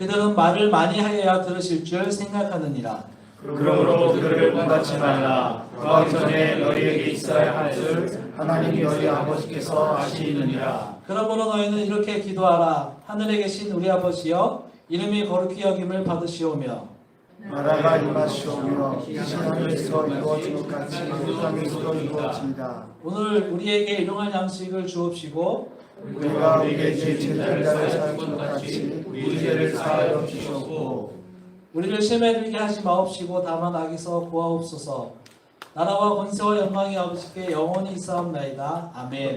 그들은 말을 많이 하여야 들으실 줄 생각하느니라. 그러므로 그들을 본받지 말라. 구하기 전에 너희에게 있어야 할 줄 하나님 너희 아버지께서 아시느니라. 그러므로 너희는 이렇게 기도하라. 하늘에 계신 우리 아버지여 이름이 거룩히 여김을 받으시오며 나라가 임하시오며 이신 하늘에서 이루어진 것 같이 그 땅에서도 이루어집니다. 오늘 우리에게 일용할 양식을 주옵시고 우리가 우리에게 죄를 사할 것 같이 우리 죄를 사하여 주시옵고 우리를 시험에 들게 하지 마옵시고 다만 악에서 구하옵소서. 나라와 권세와 영광이 아버지께 영원히 있사옵나이다. 아멘.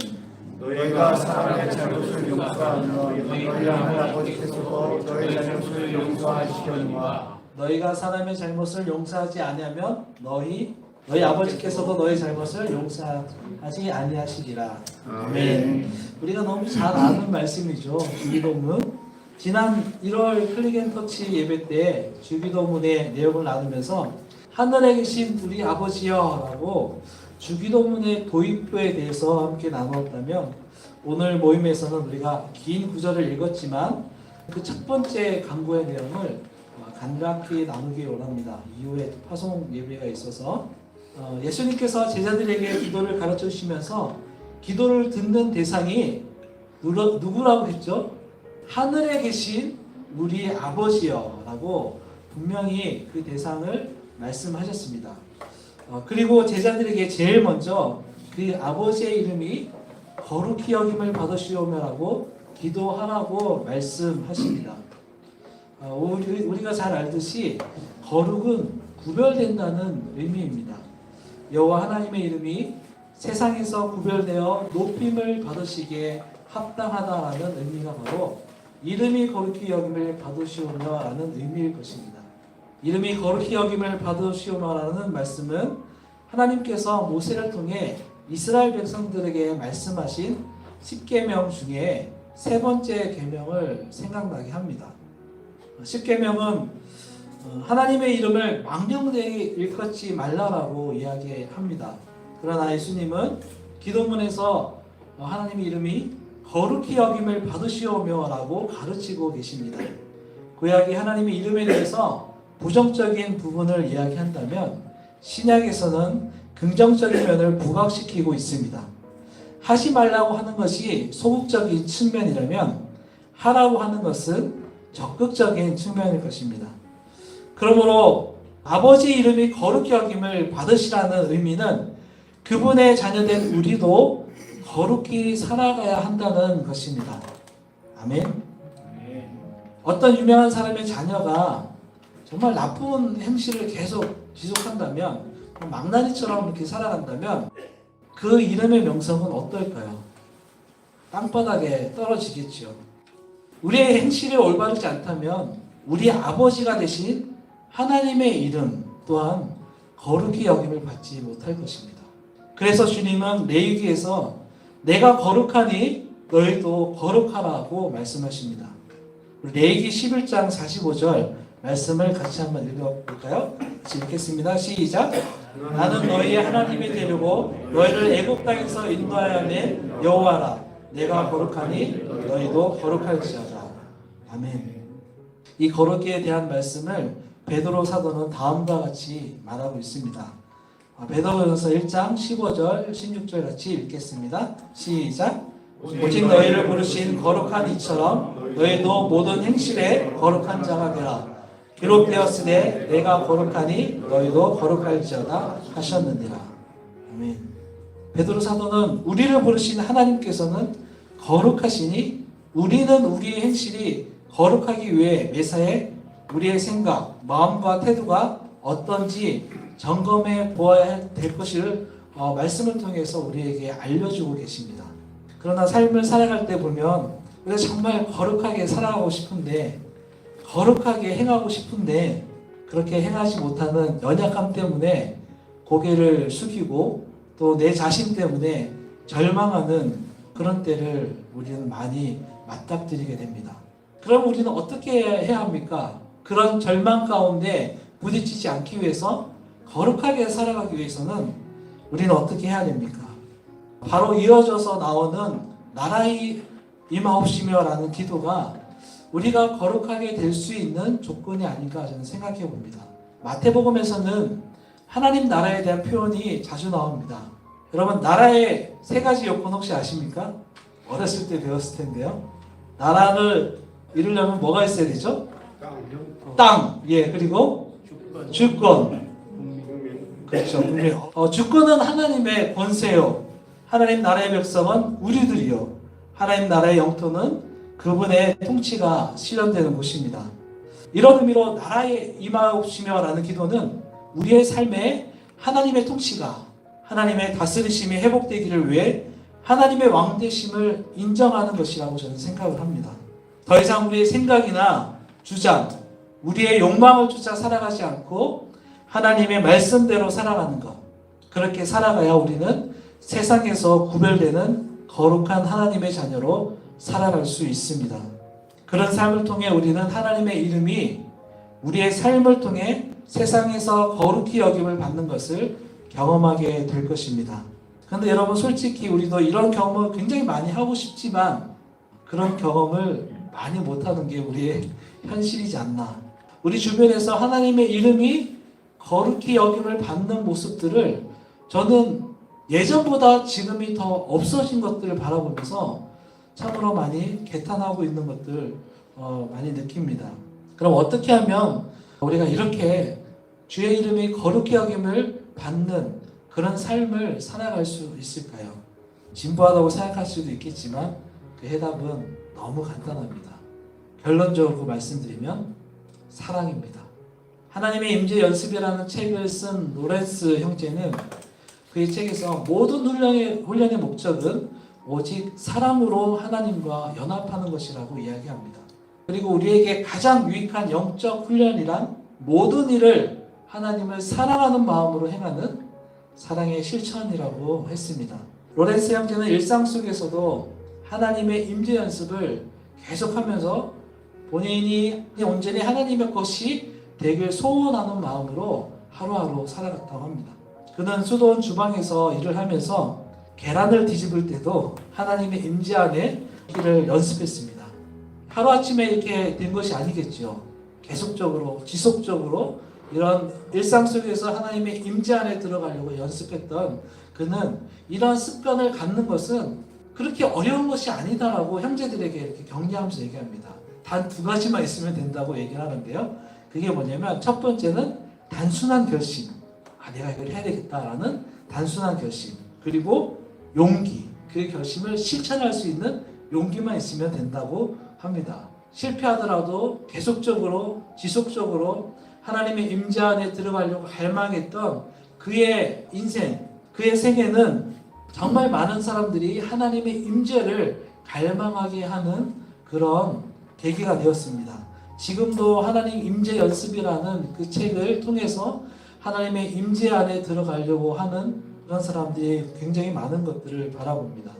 너희가 사람의 잘못을 용서하며 너희 아버지께서도 너희 잘못을 용서하시려니와 너희가 사람의 잘못을 용서하지 아니하면 너희 너희 아버지께서도 너희 잘못을 용서하지 아니하시리라. 아멘. 우리가 너무 잘 아는 말씀이죠. 주기도문. 지난 1월 클리겐터치 예배 때 주기도문의 내용을 나누면서 하늘에 계신 우리 아버지여라고 주기도문의 도입부에 대해서 함께 나누었다면 오늘 모임에서는 우리가 긴 구절을 읽었지만 그 첫 번째 강구의 내용을 간략히 나누기 원합니다. 이후에 파송 예배가 있어서 어, 예수님께서 제자들에게 기도를 가르쳐 주시면서 기도를 듣는 대상이 누구, 누구라고 했죠? 하늘에 계신 우리 아버지여 라고 분명히 그 대상을 말씀하셨습니다. 어, 그리고 제자들에게 제일 먼저 그 아버지의 이름이 거룩히 여김을 받으시오며라고 기도하라고 말씀하십니다. 어, 우리, 우리가 잘 알듯이 거룩은 구별된다는 의미입니다. 여호와 하나님의 이름이 세상에서 구별되어 높임을 받으시기에 합당하다라는 의미가 바로 이름이 거룩히 여김을 받으시오며라는 의미일 것입니다. 이름이 거룩히 여김을 받으시오며라는 말씀은 하나님께서 모세를 통해 이스라엘 백성들에게 말씀하신 10계명 중에 세 번째 계명을 생각나게 합니다. 10계명은 어, 하나님의 이름을 망령되게 일컫지 말라라고 이야기합니다. 그러나 예수님은 기도문에서 어, 하나님의 이름이 거룩히 여김을 받으시오며라고 가르치고 계십니다. 구약이 하나님의 이름에 대해서 부정적인 부분을 이야기한다면 신약에서는 긍정적인 면을 부각시키고 있습니다. 하지 말라고 하는 것이 소극적인 측면이라면 하라고 하는 것은 적극적인 측면일 것입니다. 그러므로 아버지 이름이 거룩히 여김을 받으시라는 의미는 그분의 자녀된 우리도 거룩히 살아가야 한다는 것입니다. 아멘. 어떤 유명한 사람의 자녀가 정말 나쁜 행실을 계속 지속한다면 망나니처럼 이렇게 살아간다면 그 이름의 명성은 어떨까요? 땅바닥에 떨어지겠죠. 우리의 행실이 올바르지 않다면 우리 아버지가 되신 하나님의 이름 또한 거룩히 여김을 받지 못할 것입니다. 그래서 주님은 레위기에서 내가 거룩하니 너희도 거룩하라고 말씀하십니다. 레위기 11장 45절 말씀을 같이 한번 읽어볼까요? 읽겠습니다. 시작. 나는 너희의 하나님이 되려고 너희를 애굽 땅에서 인도하여 낸 여호와라. 내가 거룩하니 너희도 거룩할지어다. 아멘. 이 거룩에 대한 말씀을 베드로 사도는 다음과 같이 말하고 있습니다. 아, 베드로전서 1장 15절, 16절 같이 읽겠습니다. 시작. 오직 너희를 부르신 거룩한 이처럼 너희도 모든 행실에 거룩한 자가 되라. 기록되었으되 내가 거룩하니 너희도 거룩할지어다 하셨느니라. 아멘. 베드로 사도는 우리를 부르신 하나님께서는 거룩하시니 우리는 우리의 행실이 거룩하기 위해 매사에 우리의 생각, 마음과 태도가 어떤지 점검해 보아야 될 것을 어, 말씀을 통해서 우리에게 알려주고 계십니다. 그러나 삶을 살아갈 때 보면 우리가 정말 거룩하게 살아가고 싶은데 거룩하게 행하고 싶은데 그렇게 행하지 못하는 연약함 때문에 고개를 숙이고 또 내 자신 때문에 절망하는 그런 때를 우리는 많이 맞닥뜨리게 됩니다. 그럼 우리는 어떻게 해야 합니까? 그런 절망 가운데 부딪히지 않기 위해서 거룩하게 살아가기 위해서는 우리는 어떻게 해야 됩니까? 바로 이어져서 나오는 나라의 임하옵시며라는 기도가 우리가 거룩하게 될 수 있는 조건이 아닌가 저는 생각해 봅니다. 마태복음에서는 하나님 나라에 대한 표현이 자주 나옵니다. 여러분 나라의 세 가지 요건 혹시 아십니까? 어렸을 때 배웠을 텐데요. 나라를 이루려면 뭐가 있어야 되죠? 땅, 예, 그리고 주권, 그렇죠. 국민. 어, 주권은 하나님의 권세요. 하나님 나라의 백성은 우리들이요. 하나님 나라의 영토는 그분의 통치가 실현되는 곳입니다. 이런 의미로 나라의 임하옵시며라는 기도는 우리의 삶에 하나님의 통치가 하나님의 다스리심이 회복되기를 위해 하나님의 왕되심을 인정하는 것이라고 저는 생각을 합니다. 더 이상 우리의 생각이나 주장, 우리의 욕망을 쫓아 살아가지 않고 하나님의 말씀대로 살아가는 것. 그렇게 살아가야 우리는 세상에서 구별되는 거룩한 하나님의 자녀로 살아갈 수 있습니다. 그런 삶을 통해 우리는 하나님의 이름이 우리의 삶을 통해 세상에서 거룩히 여김을 받는 것을 경험하게 될 것입니다. 그런데 여러분 솔직히 우리도 이런 경험을 굉장히 많이 하고 싶지만 그런 경험을 많이 못하는 게 우리의 현실이지 않나. 우리 주변에서 하나님의 이름이 거룩히 여김을 받는 모습들을 저는 예전보다 지금이 더 없어진 것들을 바라보면서 참으로 많이 개탄하고 있는 것들 어, 많이 느낍니다. 그럼 어떻게 하면 우리가 이렇게 주의 이름이 거룩히 여김을 받는 그런 삶을 살아갈 수 있을까요? 진부하다고 생각할 수도 있겠지만 그 해답은 너무 간단합니다. 결론적으로 말씀드리면 사랑입니다. 하나님의 임재 연습이라는 책을 쓴 로렌스 형제는 그의 책에서 모든 훈련의, 훈련의 목적은 오직 사랑으로 하나님과 연합하는 것이라고 이야기합니다. 그리고 우리에게 가장 유익한 영적 훈련이란 모든 일을 하나님을 사랑하는 마음으로 행하는 사랑의 실천이라고 했습니다. 로렌스 형제는 일상 속에서도 하나님의 임재 연습을 계속하면서 본인이 온전히 하나님의 것이 되길 소원하는 마음으로 하루하루 살아갔다고 합니다. 그는 수도원 주방에서 일을 하면서 계란을 뒤집을 때도 하나님의 임재 안에 길을 연습했습니다. 하루아침에 이렇게 된 것이 아니겠죠. 계속적으로, 지속적으로 이런 일상 속에서 하나님의 임재 안에 들어가려고 연습했던 그는 이런 습관을 갖는 것은 그렇게 어려운 것이 아니다라고 형제들에게 이렇게 격려하면서 얘기합니다. 단 두 가지만 있으면 된다고 얘기를 하는데요. 그게 뭐냐면 첫 번째는 단순한 결심. 아, 내가 이걸 해야 되겠다라는 단순한 결심. 그리고 용기. 그 결심을 실천할 수 있는 용기만 있으면 된다고 합니다. 실패하더라도 계속적으로 지속적으로 하나님의 임재 안에 들어가려고 갈망했던 그의 인생, 그의 생애는 정말 많은 사람들이 하나님의 임재를 갈망하게 하는 그런 계기가 되었습니다. 지금도 하나님 임재 연습이라는 그 책을 통해서 하나님의 임재 안에 들어가려고 하는 그런 사람들이 굉장히 많은 것들을 바라봅니다.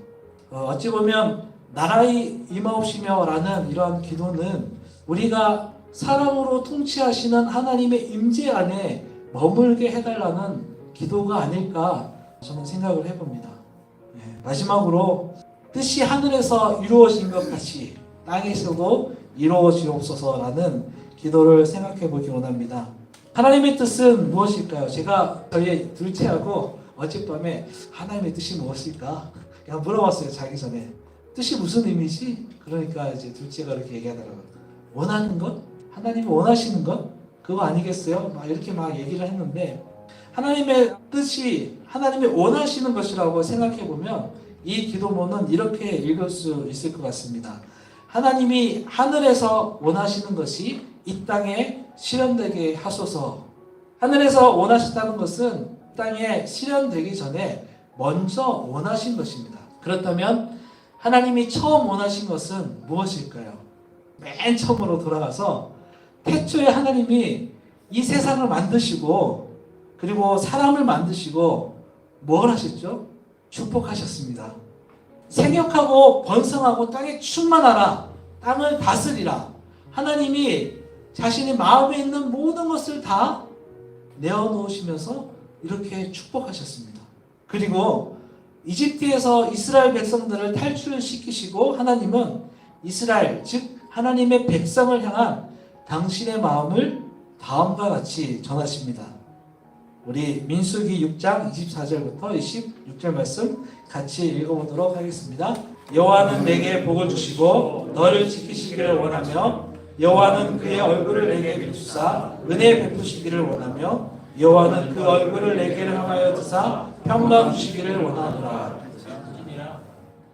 어, 어찌 보면 나라의 임하옵시며라는 이러한 기도는 우리가 사랑으로 통치하시는 하나님의 임재 안에 머물게 해달라는 기도가 아닐까 저는 생각을 해봅니다. 예, 마지막으로 뜻이 하늘에서 이루어진 것 같이 땅에서도 이루어지옵소서라는 기도를 생각해 보기 원합니다. 하나님의 뜻은 무엇일까요? 제가 저희 둘째하고 어젯밤에 하나님의 뜻이 무엇일까? 그냥 물어봤어요 자기 전에 뜻이 무슨 의미지? 그러니까 이제 둘째가 이렇게 얘기하더라고요. 원하는 것? 하나님이 원하시는 것? 그거 아니겠어요? 막 이렇게 막 얘기를 했는데 하나님의 뜻이 하나님이 원하시는 것이라고 생각해 보면 이 기도문은 이렇게 읽을 수 있을 것 같습니다. 하나님이 하늘에서 원하시는 것이 이 땅에 실현되게 하소서. 하늘에서 원하셨다는 것은 땅에 실현되기 전에 먼저 원하신 것입니다. 그렇다면 하나님이 처음 원하신 것은 무엇일까요? 맨 처음으로 돌아가서 태초에 하나님이 이 세상을 만드시고 그리고 사람을 만드시고 뭘 하셨죠? 축복하셨습니다. 생육하고 번성하고 땅에 충만하라. 땅을 다스리라. 하나님이 자신의 마음에 있는 모든 것을 다 내어놓으시면서 이렇게 축복하셨습니다. 그리고 이집트에서 이스라엘 백성들을 탈출시키시고 하나님은 이스라엘 즉 하나님의 백성을 향한 당신의 마음을 다음과 같이 전하십니다. 우리 민수기 6장 24절부터 26절 말씀 같이 읽어보도록 하겠습니다. 여호와는 내게 복을 주시고 너를 지키시기를 원하며 여호와는 그의 얼굴을 내게 비추사 은혜 베푸시기를 원하며 여호와는 그 얼굴을 내게 향하여 드사 평강 주시기를 원하노라.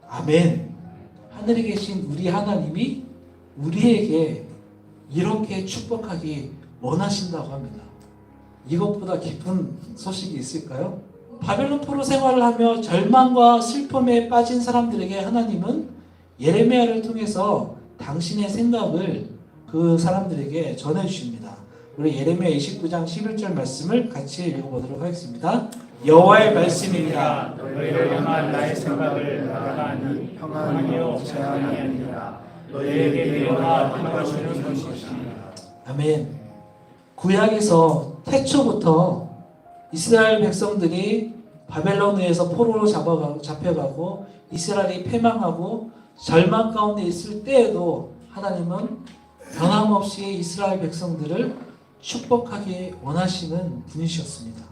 아멘. 하늘에 계신 우리 하나님이 우리에게 이렇게 축복하기 원하신다고 합니다. 이것보다 기쁜 소식이 있을까요? 바벨론 포로 생활을 하며 절망과 슬픔에 빠진 사람들에게 하나님은 예레미야를 통해서 당신의 생각을 그 사람들에게 전해 주십니다. 우리 예레미야 29장 11절 말씀을 같이 읽어보도록 하겠습니다. 여호와의 말씀입니다. 너희를 향한 나의 생각을 아니 평안이요 재앙이 아니라 너희에게 일어나 평가 주는 것이니라. 아멘. 구약에서 태초부터 이스라엘 백성들이 바벨론에서 포로로 잡아가고 잡혀가고 이스라엘이 패망하고 절망 가운데 있을 때에도 하나님은 변함없이 이스라엘 백성들을 축복하기 원하시는 분이셨습니다.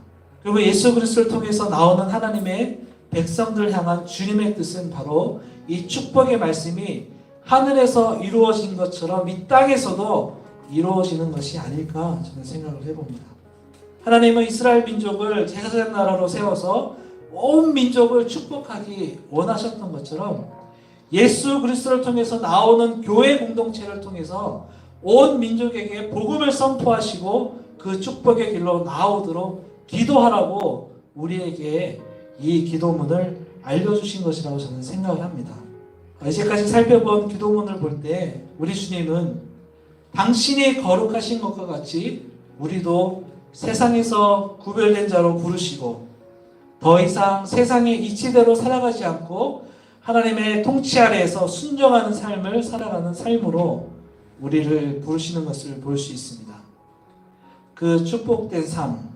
그리고 예수 그리스도를 통해서 나오는 하나님의 백성들을 향한 주님의 뜻은 바로 이 축복의 말씀이 하늘에서 이루어진 것처럼 이 땅에서도 이루어지는 것이 아닐까 저는 생각을 해봅니다. 하나님은 이스라엘 민족을 제사장 나라로 세워서 온 민족을 축복하기 원하셨던 것처럼 예수 그리스도를 통해서 나오는 교회 공동체를 통해서 온 민족에게 복음을 선포하시고 그 축복의 길로 나오도록 기도하라고 우리에게 이 기도문을 알려주신 것이라고 저는 생각을 합니다. 이제까지 살펴본 기도문을 볼 때 우리 주님은 당신이 거룩하신 것과 같이 우리도 세상에서 구별된 자로 부르시고 더 이상 세상의 이치대로 살아가지 않고 하나님의 통치 아래에서 순종하는 삶을 살아가는 삶으로 우리를 부르시는 것을 볼 수 있습니다. 그 축복된 삶,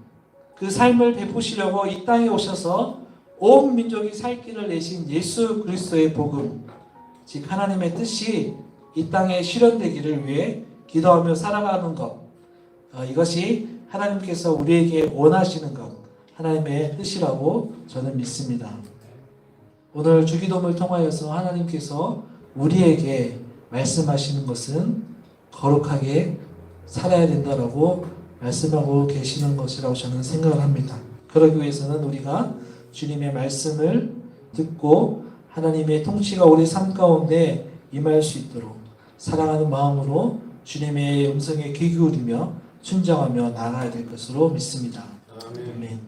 그 삶을 베푸시려고 이 땅에 오셔서 온 민족이 살 길을 내신 예수 그리스도의 복음, 즉 하나님의 뜻이 이 땅에 실현되기를 위해 기도하며 살아가는 것, 어, 이것이 하나님께서 우리에게 원하시는 것, 하나님의 뜻이라고 저는 믿습니다. 오늘 주기도를 통하여서 하나님께서 우리에게 말씀하시는 것은 거룩하게 살아야 된다라고 말씀하고 계시는 것이라고 저는 생각을 합니다. 그러기 위해서는 우리가 주님의 말씀을 듣고 하나님의 통치가 우리 삶 가운데 임할 수 있도록 사랑하는 마음으로 주님의 음성에 귀 기울이며 순종하며 나아가야 될 것으로 믿습니다. 아멘.